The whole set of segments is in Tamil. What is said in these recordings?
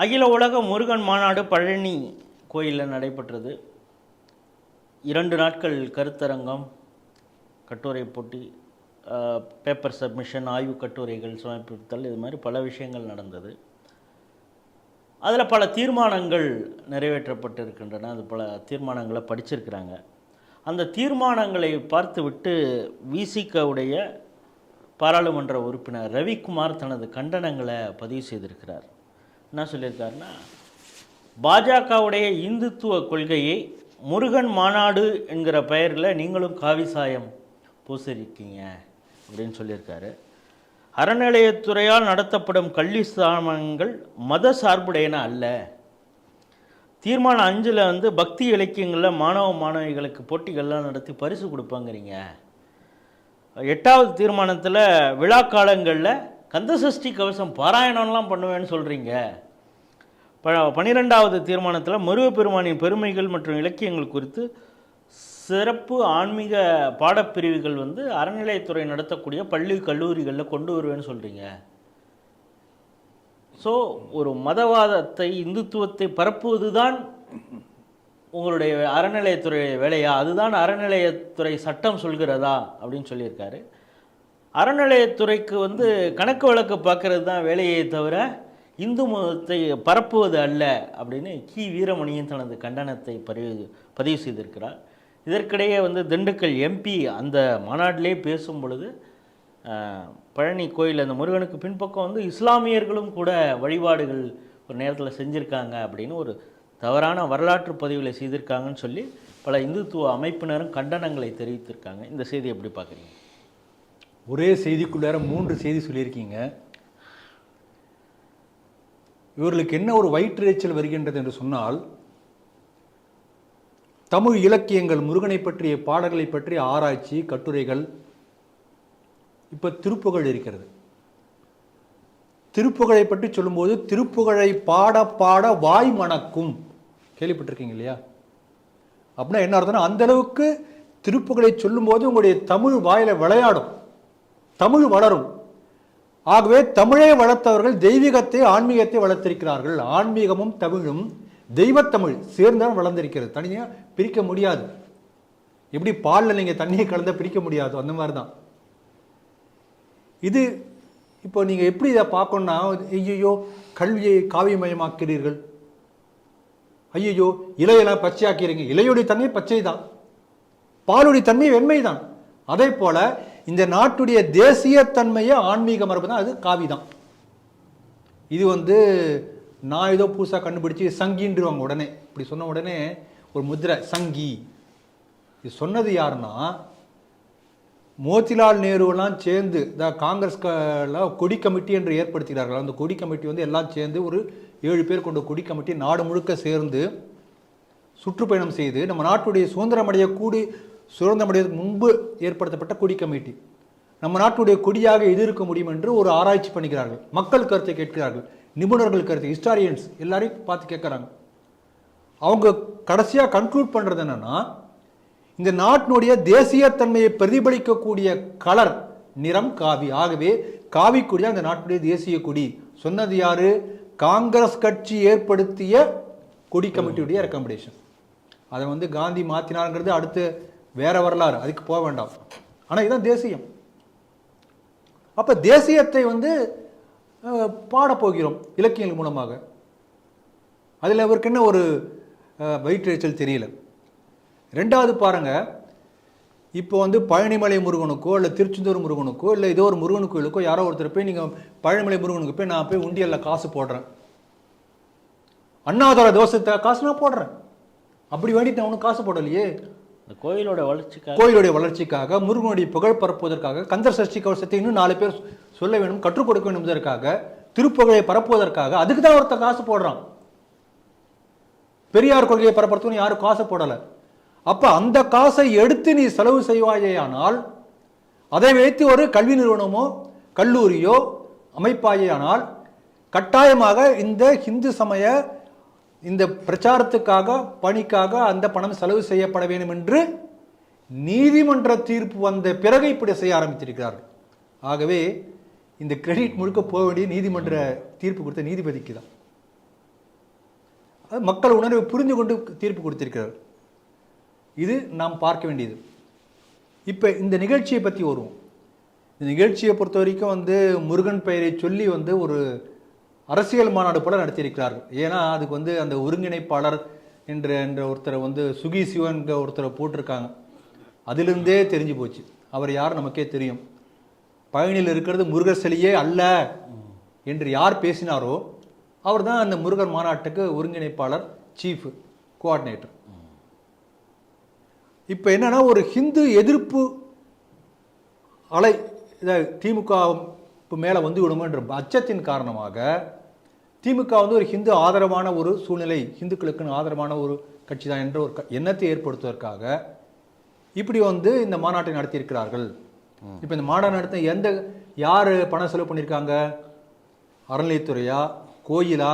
அகில உலக முருகன் மாநாடு பழனி கோயிலில் நடைபெற்றது. இரண்டு நாட்கள் கருத்தரங்கம் கட்டுரை போட்டி பேப்பர் சப்மிஷன் ஆய்வு கட்டுரைகள் சமர்ப்பித்தல் இது மாதிரி பல விஷயங்கள் நடந்தது. அதில் பல தீர்மானங்கள் நிறைவேற்றப்பட்டிருக்கின்றன. அது பல தீர்மானங்களை படிச்சிருக்கிறாங்க. அந்த தீர்மானங்களை பார்த்துவிட்டு விசிகவுடைய பாராளுமன்ற உறுப்பினர் ரவிக்குமார் தனது கண்டனங்களை பதிவு செய்திருக்கிறார். என்ன சொல்லியிருக்காருன்னா பாஜகவுடைய இந்துத்துவ கொள்கையை முருகன் மாநாடு என்கிற பெயரில் நீங்களும் காவி சாயம் பூசிருக்கீங்க அப்படின்னு சொல்லியிருக்காரு. அறநிலையத்துறையால் நடத்தப்படும் கல்வி ஸ்தாபனங்கள் மத சார்புடையன அல்ல. தீர்மானம் அஞ்சில் வந்து பக்தி இலக்கியங்களில் மாணவ மாணவிகளுக்கு போட்டிகள்லாம் நடத்தி பரிசு கொடுப்பாங்கிறீங்க. எட்டாவது தீர்மானத்தில் விழா காலங்களில் கந்தசஷ்டி கவசம் பாராயணம்லாம் பண்ணுவேன்னு சொல்கிறீங்க ப பன்னிரெண்டாவது தீர்மானத்தில் முருகப்பெருமானின் பெருமைகள் மற்றும் இலக்கியங்கள் குறித்து சிறப்பு ஆன்மீக பாடப்பிரிவுகள் வந்து அறநிலையத்துறை நடத்தக்கூடிய பள்ளி கல்லூரிகளில் கொண்டு வருவேன்னு சொல்கிறீங்க ஸோ ஒரு மதவாதத்தை இந்துத்துவத்தை பரப்புவது தான் உங்களுடைய அறநிலையத்துறை வேலையா? அதுதான் அறநிலையத்துறை சட்டம் சொல்கிறதா? அப்படின்னு சொல்லியிருக்காரு. அறநிலையத்துறைக்கு வந்து கணக்கு வழக்கு பார்க்கறது தான் வேலையே தவிர இந்து மதத்தை பரப்புவது அல்ல அப்படின்னு கி. வீரமணியின் தனது கண்டனத்தை பதிவு பதிவு செய்திருக்கிறார். இதற்கிடையே வந்து திண்டுக்கல் எம்பி அந்த மாநாட்டிலே பேசும் பொழுது பழனி கோயில் அந்த முருகனுக்கு பின்பக்கம் வந்து இஸ்லாமியர்களும் கூட வழிபாடுகள் ஒரு நேரத்தில் செஞ்சுருக்காங்க அப்படின்னு ஒரு தவறான வரலாற்று பதிவில் செய்திருக்காங்கன்னு சொல்லி பல இந்துத்துவ அமைப்பினரும் கண்டனங்களை தெரிவித்திருக்காங்க. இந்த செய்தி எப்படி பார்க்குறீங்க? ஒரே செய்திக்குள்ளார மூன்று செய்தி சொல்லியிருக்கீங்க. இவர்களுக்கு என்ன ஒரு வயிற்றெரிச்சல் வருகின்றது என்று சொன்னால் தமிழ் இலக்கியங்கள் முருகனை பற்றிய பாடல்களை பற்றிய ஆராய்ச்சி கட்டுரைகள் இப்போ திருப்புகழ் இருக்கிறது. திருப்புகழை பற்றி சொல்லும்போது திருப்புகழை பாட பாட வாய் மணக்கும். கேள்விப்பட்டிருக்கீங்க இல்லையா? அப்படின்னா என்ன அர்த்தம்னா அந்த அளவுக்கு திருப்புகழை சொல்லும்போது உங்களுடைய தமிழ் வாயில் விளையாடும். தமிழ் வளரும். ஆகவே தமிழை வளர்த்தவர்கள் தெய்வீகத்தை ஆன்மீகத்தை வளர்த்திருக்கிறார்கள். ஆன்மீகமும் தமிழும் தெய்வத்தமிழ் சேர்ந்தான் வளர்ந்திருக்கிறது. தனியாக பிரிக்க முடியாது. எப்படி பாலில் நீங்கள் தண்ணியை கலந்த பிரிக்க முடியாது அந்த மாதிரி தான் இது இப்போ நீங்கள் எப்படி இதை பார்க்கணும்னா ஐயோ கல்வியை காவியமயமாக்கிறீர்கள் ஐயோ இலையெல்லாம் பச்சையாக்கிறீங்க இலையுடைய தன்மை பச்சை தான் பாலுடைய தன்மை வெண்மை தான் அதே போல இந்த நாட்டுடைய தேசிய தன்மையை ஆன்மீக மரபு தான். அது காவி தான் இது வந்து நான் ஏதோ புதுசாக கண்டுபிடிச்சு சங்கின்றுவாங்க உடனே. இப்படி சொன்ன உடனே ஒரு முதிரை சங்கி. இது சொன்னது யாருன்னா மோதிலால் நேருவெல்லாம் சேர்ந்து இந்த காங்கிரஸ் கொடி கமிட்டி என்று ஏற்படுத்துகிறார்கள். அந்த கொடி கமிட்டி வந்து எல்லாம் சேர்ந்து ஒரு ஏழு பேர் கொண்ட கொடி கமிட்டி நாடு முழுக்க சேர்ந்து சுற்றுப்பயணம் செய்து நம்ம நாட்டுடைய சுதந்திரமடைய கூடி சுதந்திரமடைவதற்கு முன்பு ஏற்படுத்தப்பட்ட கொடி கமிட்டி. நம்ம நாட்டுடைய கொடியாக எது இருக்க முடியும் என்று ஒரு ஆராய்ச்சி பண்ணிக்கிறார்கள். மக்கள் கருத்தை கேட்கிறார்கள். நிபுணர்கள் கருத்து ஹிஸ்டாரியன்ஸ் எல்லாரையும் பார்த்து கேட்குறாங்க. அவங்க கடைசியாக கன்க்ளூட் பண்ணுறது என்னென்னா இந்த நாட்டினுடைய தேசியத்தன்மையை பிரதிபலிக்கக்கூடிய கலர் நிறம் காவி. ஆகவே காவி கொடி அந்த நாட்டுடைய தேசிய கொடி. சொன்னது யார்? காங்கிரஸ் கட்சி ஏற்படுத்திய கொடி கமிட்டியுடைய ரெக்கமெண்டேஷன் அதை வந்து காந்தி மாற்றினாருங்கிறது அடுத்து வேற வரலாறு அதுக்கு போக வேண்டாம். ஆனால் இதுதான் தேசியம். அப்போ தேசியத்தை வந்து பாடப்போகிறோம் பாடப் போகிறோம் இலக்கியங்கள் மூலமாக. அதில் அவருக்கு என்ன ஒரு அஹ், வயிற்றெரிச்சல் தெரியல. ரெண்டாவது பாருங்க. இப்போ வந்து பழனிமலை முருகனுக்கோ இல்லை திருச்செந்தூர் முருகனுக்கோ இல்லை ஏதோ ஒரு முருகன் கோயிலுக்கோ யாரோ ஒருத்தர் போய் நீங்கள் பழனிமலை முருகனுக்கு போய் நான் போய் உண்டியலில் காசு போடுறேன். அண்ணாதோட தோசத்தை காசு நான் போடுறேன். அப்படி வேண்டிட்டு நான் ஒன்றும் காசு போடலையே. கோயிலோட வளர்ச்சிக்காக கோயிலுடைய வளர்ச்சிக்காக முருகனுடைய புகழ் பரப்புவதற்காக கந்தர் சஷ்டி கவசத்தை இன்னும் நாலு பேர் சொல்ல வேண்டும் கற்றுக் கொடுக்க வேண்டும் என்பதற்காக திருப்புகழை பரப்புவதற்காக அதுக்கு தான் ஒருத்தன் காசு போடுறான். பெரியார் கொள்கையை பரப்புறதுக்கு யாரும் காசு போடலை. அப்ப அந்த காசை எடுத்து நீ செலவு செய்வாயேயானால் அதை வைத்து ஒரு கல்வி நிறுவனமோ கல்லூரியோ அமைப்பாயேயானால் கட்டாயமாக இந்த இந்து சமய இந்த பிரச்சாரத்துக்காக பணிக்காக அந்த பணம் செலவு செய்யப்பட வேண்டும் என்று நீதிமன்ற தீர்ப்பு வந்த பிறகு இப்படி செய்ய ஆரம்பித்திருக்கிறார்கள். ஆகவே இந்த கிரெடிட் முழுக்க போக வேண்டிய நீதிமன்ற தீர்ப்பு கொடுத்த நீதிபதிக்கு தான். அது மக்கள் உணர்வை புரிந்து கொண்டு தீர்ப்பு கொடுத்திருக்கிறார். இது நாம் பார்க்க வேண்டியது. இப்போ இந்த நிகழ்ச்சியை பற்றி வருவோம் இந்த நிகழ்ச்சியை பொறுத்த வரைக்கும் வந்து முருகன் பெயரை சொல்லி வந்து ஒரு அரசியல் மாநாடு போல நடத்தியிருக்கிறார்கள். ஏன்னா அதுக்கு வந்து அந்த ஒருங்கிணைப்பாளர் என்ற என்ற ஒருத்தரை வந்து சுகி சிவன்கிற ஒருத்தரை போட்டிருக்காங்க. அதிலிருந்தே தெரிஞ்சு போச்சு. அவர் யார் நமக்கே தெரியும். பழனியில் இருக்கிறது முருகர் சிலையே அல்ல என்று யார் பேசினாரோ அவர் தான் அந்த முருகர் மாநாட்டுக்கு ஒருங்கிணைப்பாளர் சீஃப் கோஆர்டினேட்டர் இப்போ என்னன்னா ஒரு ஹிந்து எதிர்ப்பு அலை இதை திமுக இப்போ மேலே வந்து விடுமோன்ற அச்சத்தின் காரணமாக திமுக வந்து ஒரு ஹிந்து ஆதரவான ஒரு சூழ்நிலை ஹிந்துக்களுக்குன்னு ஆதரவான ஒரு கட்சி தான் என்ற ஒரு எண்ணத்தை ஏற்படுத்துவதற்காக இப்படி வந்து இந்த மாநாட்டை நடத்தியிருக்கிறார்கள். இப்போ இந்த மாநாடு நடத்த எந்த யார் பணம் செலவு பண்ணியிருக்காங்க? அறநிலையத்துறையா? கோயிலா?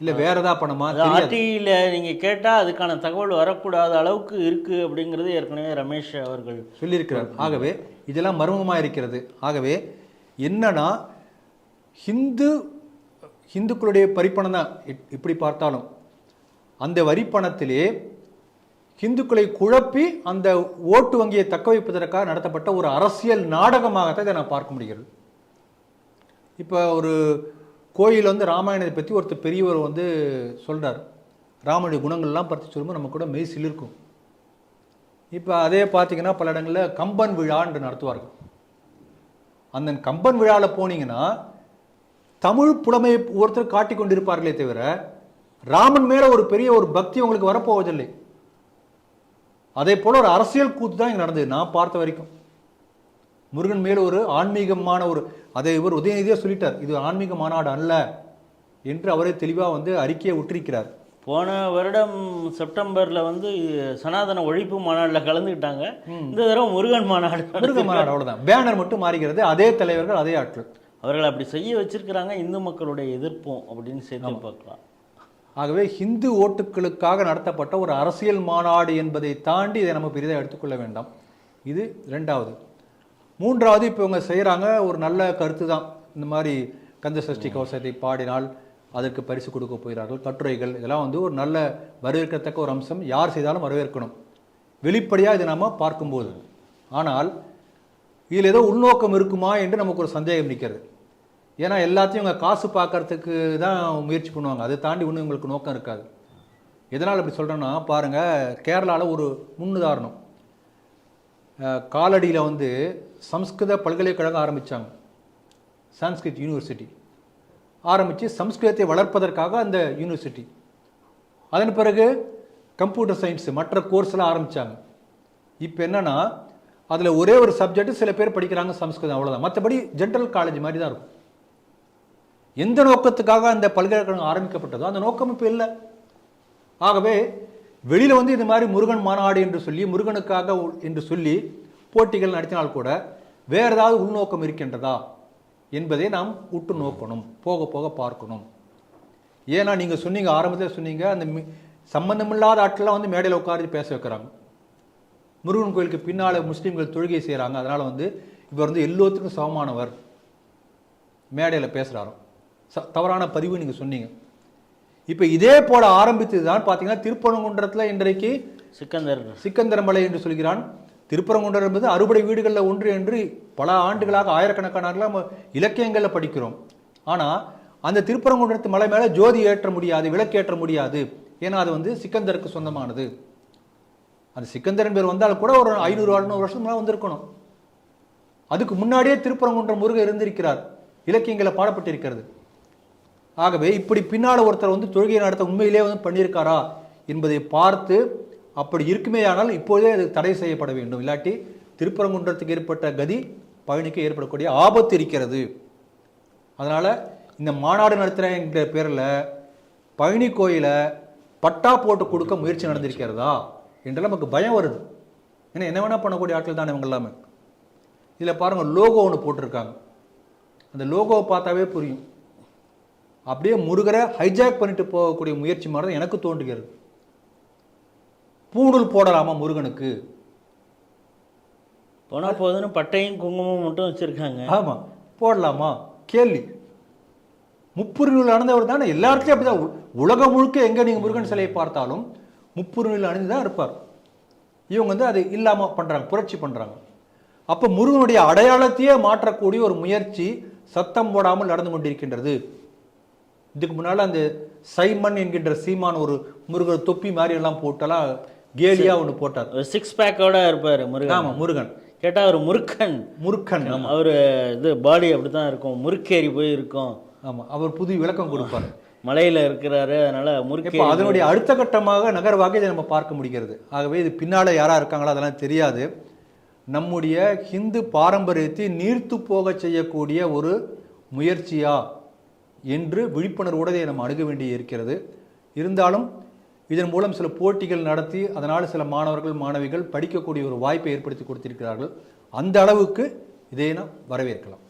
இல்லை வேற ஏதாவது பணமா? ஆர்டியில் நீங்கள் கேட்டால் அதுக்கான தகவல் வரக்கூடாத அளவுக்கு இருக்குது அப்படிங்கிறது ஏற்கனவே ரமேஷ் அவர்கள் சொல்லியிருக்கிறார். ஆகவே இதெல்லாம் மர்மமாக இருக்கிறது. ஆகவே என்னன்னா ஹிந்து ஹிந்துக்களுடைய பரிப்பணம் தான். இப்- இப்படி பார்த்தாலும். அந்த வரிப்பணத்திலே ஹிந்துக்களை குழப்பி அந்த ஓட்டு வங்கியை தக்க வைப்பதற்காக நடத்தப்பட்ட ஒரு அரசியல் நாடகமாகத்தான் இதை நான் பார்க்க முடிகிறது. இப்போ ஒரு கோயில் வந்து ராமாயணத்தை பற்றி ஒருத்தர் பெரியவர் வந்து சொல்கிறார் ராமனுடைய குணங்கள்லாம் பற்றி சொல்லும்போது நம்ம கூட மெய் சிலிர்க்கும். இப்போ அதே பார்த்தீங்கன்னா பல இடங்களில் கம்பன் விழான்னு நடத்துவார்கள். அந்த கம்பன் விழாவில் போனீங்கன்னா தமிழ் புலமையை ஒருத்தர் காட்டிக் கொண்டிருப்பார்களே தவிர ராமன் மேலே ஒரு பெரிய ஒரு பக்தி உங்களுக்கு வரப்போவதில்லை. அதே போல் ஒரு அரசியல் கூத்து தான் இங்கே நடந்தது நான் பார்த்த வரைக்கும். முருகன் மேலே ஒரு ஆன்மீகமான ஒரு அதை இவர் உதயநிதியாக சொல்லிட்டார் இது ஆன்மீக மாநாடு அல்ல என்று அவரே தெளிவாக வந்து அறிக்கையை விட்டிருக்கிறார். போன வருடம் செப்டம்பர்ல வந்து சனாதன ஒழிப்பு மாநாட்டில் கலந்துக்கிட்டாங்க. இந்த தடவை முருகன் மாநாடு. முருகன் மாநாடு அவ்வளவுதான். பேனர் மட்டும் மாறுகிறது அதே தலைவர்கள் அதே ஆட்கள். அவர்கள் அப்படி செய்ய வச்சிருக்கிறாங்க இந்து மக்களுடைய எதிர்ப்பும் அப்படின்னு சேர்த்து பார்க்கலாம். ஆகவே ஹிந்து ஓட்டுகளுக்காக நடத்தப்பட்ட ஒரு அரசியல் மாநாடு என்பதை தாண்டி இதை நம்ம பெரிதாக எடுத்துக்கொள்ள வேண்டாம். இது ரெண்டாவது மூன்றாவது இப்போ இவங்க செய்கிறாங்க ஒரு நல்ல கருத்து தான் இந்த மாதிரி கந்த சஷ்டி கவசத்தை பாடினால் அதற்கு பரிசு கொடுக்க போகிறார்கள். கட்டுரைகள் இதெல்லாம் வந்து ஒரு நல்ல வரவேற்கத்தக்க ஒரு அம்சம். யார் செய்தாலும் வரவேற்கணும். வெளிப்படையாக இதை நாம் பார்க்கும்போது. ஆனால் இதில் ஏதோ உள்நோக்கம் இருக்குமா என்று நமக்கு ஒரு சந்தேகம் நிற்கிறது. ஏன்னா எல்லாத்தையும் இவங்க காசு பார்க்கறதுக்கு தான் முயற்சி பண்ணுவாங்க. அதை தாண்டி ஒன்றும் இவங்களுக்கு நோக்கம் இருக்காது. எதனால் அப்படி சொல்கிறேன்னா பாருங்கள் கேரளாவில் ஒரு முன்னுதாரணம். காலடியில் வந்து சம்ஸ்கிருத பல்கலைக்கழகம் ஆரம்பித்தாங்க சான்ஸ்கிரிட் யூனிவர்சிட்டி. ஆரம்பித்து சம்ஸ்கிருதத்தை வளர்ப்பதற்காக அந்த யூனிவர்சிட்டி அதன் பிறகு கம்ப்யூட்டர் சயின்ஸு மற்ற கோர்ஸ்லாம் ஆரம்பித்தாங்க இப்போ என்னன்னா அதில் ஒரே ஒரு சப்ஜெக்ட் சில பேர் படிக்கிறாங்க சம்ஸ்கிருதம் அவ்வளோதான் மற்றபடி ஜென்ரல் காலேஜ் மாதிரி தான் இருக்கும். எந்த நோக்கத்துக்காக அந்த பல்கலைக்கழகம் ஆரம்பிக்கப்பட்டதோ அந்த நோக்கம் இப்போ இல்லை. ஆகவே வெளியில் வந்து இது மாதிரி முருகன் மாநாடு என்று சொல்லி முருகனுக்காக உ- என்று சொல்லி போட்டிகள் நடத்தினால் கூட வேறு ஏதாவது உள்நோக்கம் இருக்கின்றதா? என்பதை நாம் உற்று நோக்கணும் போக போக பார்க்கணும். ஏன்னா நீங்கள் சொன்னீங்க ஆரம்பத்தில் சொன்னீங்க அந்த சம்பந்தமில்லாத ஆட்கள்லாம் வந்து மேடையில் உட்கார்ந்து பேச வைக்கிறாங்க. முருகன் கோயிலுக்கு பின்னால் முஸ்லீம்கள் தொழுகை செய்கிறாங்க அதனால் வந்து இவர் வந்து எல்லோத்துக்கும் சமமானவர். மேடையில் பேசுகிறாராம் ச தவறான பதிவு நீங்கள் சொன்னீங்க. இப்போ இதே போல ஆரம்பித்தது தான் பார்த்தீங்கன்னா திருப்பரங்குன்றத்தில் இன்றைக்கு சிக்கந்தர். சிக்கந்தரமலை என்று சொல்கிறான். திருப்பரங்குன்றம் என்பது அறுபடை வீடுகளில் ஒன்று என்று பல ஆண்டுகளாக ஆயிரக்கணக்கான நம்ம இலக்கியங்களில் படிக்கிறோம். ஆனால் அந்த திருப்பரங்குன்றத்து மலை மேலே ஜோதி ஏற்ற முடியாது விளக்கேற்ற முடியாது. ஏன்னா அது வந்து சிக்கந்தருக்கு சொந்தமானது. அந்த சிக்கந்தரன் பேர் வந்தால் கூட ஒரு ஐநூறு அறுநூறு வருஷம் வந்திருக்கணும். அதுக்கு முன்னாடியே திருப்பரங்குன்றம் முருகன் இருந்திருக்கிறார். இலக்கியங்களில் பாடப்பட்டிருக்கிறது. ஆகவே இப்படி பின்னால் ஒருத்தர் வந்து தொழுகையை நடத்த உண்மையிலே வந்து பண்ணியிருக்காரா என்பதை பார்த்து அப்படி இருக்குமேயானால் இப்போதே அது தடை செய்யப்பட வேண்டும். இல்லாட்டி திருப்பரங்குன்றத்துக்கு ஏற்பட்ட கதி பழனிக்கு ஏற்படக்கூடிய ஆபத்து இருக்கிறது. அதனால் இந்த மாநாடு நடத்துகிறேங்கிற பேரில் பழனி கோயிலை பட்டா போட்டு கொடுக்க முயற்சி நடந்திருக்கிறதா என்றெல்லாம் நமக்கு பயம் வருது. ஏன்னா என்ன வேணால் பண்ணக்கூடிய ஆட்கள் தானே இவங்க எல்லாமே. இதில் பாருங்கள் லோகோ ஒன்று போட்டிருக்காங்க. அந்த லோகோவை பார்த்தாவே புரியும். அப்படியே முருகரை ஹைஜாக் பண்ணிட்டு போகக்கூடிய முயற்சி மாதிரி தான் எனக்கு தோன்றுகிறது. பூணூல் போடலாமா முருகனுக்கு? போனா போதுன்னு பட்டையும் குங்குமம் மட்டும் வச்சிருக்காங்க. ஆமாம் போடலாமா? கேள்வி. முப்புரிவில் அணிந்தவர் தானே? எல்லாருக்கும் அப்படிதான். உ- உலகம் முழுக்க எங்க நீங்க முருகன் சிலையை பார்த்தாலும் முப்புரிவில் அணிந்து தான் இருப்பார். இவங்க வந்து அது இல்லாம பண்றாங்க புரட்சி பண்றாங்க. அப்ப முருகனுடைய அடையாளத்தையே மாற்றக்கூடிய ஒரு முயற்சி சத்தம் போடாமல் நடந்து கொண்டிருக்கின்றது. இதுக்கு முன்னால அந்த சைமன் என்கின்ற சீமான் ஒரு முருகர் தொப்பி மாதிரி எல்லாம் போட்டெல்லாம் கேலியா ஒன்று போட்டார். சிக்ஸ் பேக்கோட இருப்பார் முருகன். ஆமா முருகன். கேட்டா அவர் முருக்கன் முருக்கன் அவர் இது பாடி அப்படிதான் இருக்கும். முறுக்கேறி போய் இருக்கும் ஆமா அவர் புது விளக்கம் கொடுப்பார். மலையில இருக்கிறாரு அதனால முறுக்கேறி இப்போ அதனுடைய அடுத்த கட்டமாக நகர்வாக இதை நம்ம பார்க்க முடிகிறது. ஆகவே இது பின்னால யாரா இருக்காங்களோ அதெல்லாம் தெரியாது. நம்முடைய ஹிந்து பாரம்பரியத்தை நீர்த்து போக செய்யக்கூடிய ஒரு முயற்சியா என்று விழிப்புணர்வோடு நம்ம அணுக வேண்டி இருக்கிறது இருந்தாலும் இதன் மூலம் சில போட்டிகள் நடத்தி அதனால் சில மாணவர்கள் மாணவிகள் படிக்கக்கூடிய ஒரு வாய்ப்பை ஏற்படுத்தி கொடுத்திருக்கிறார்கள். அந்த அளவுக்கு இதை நாம் வரவேற்கலாம்.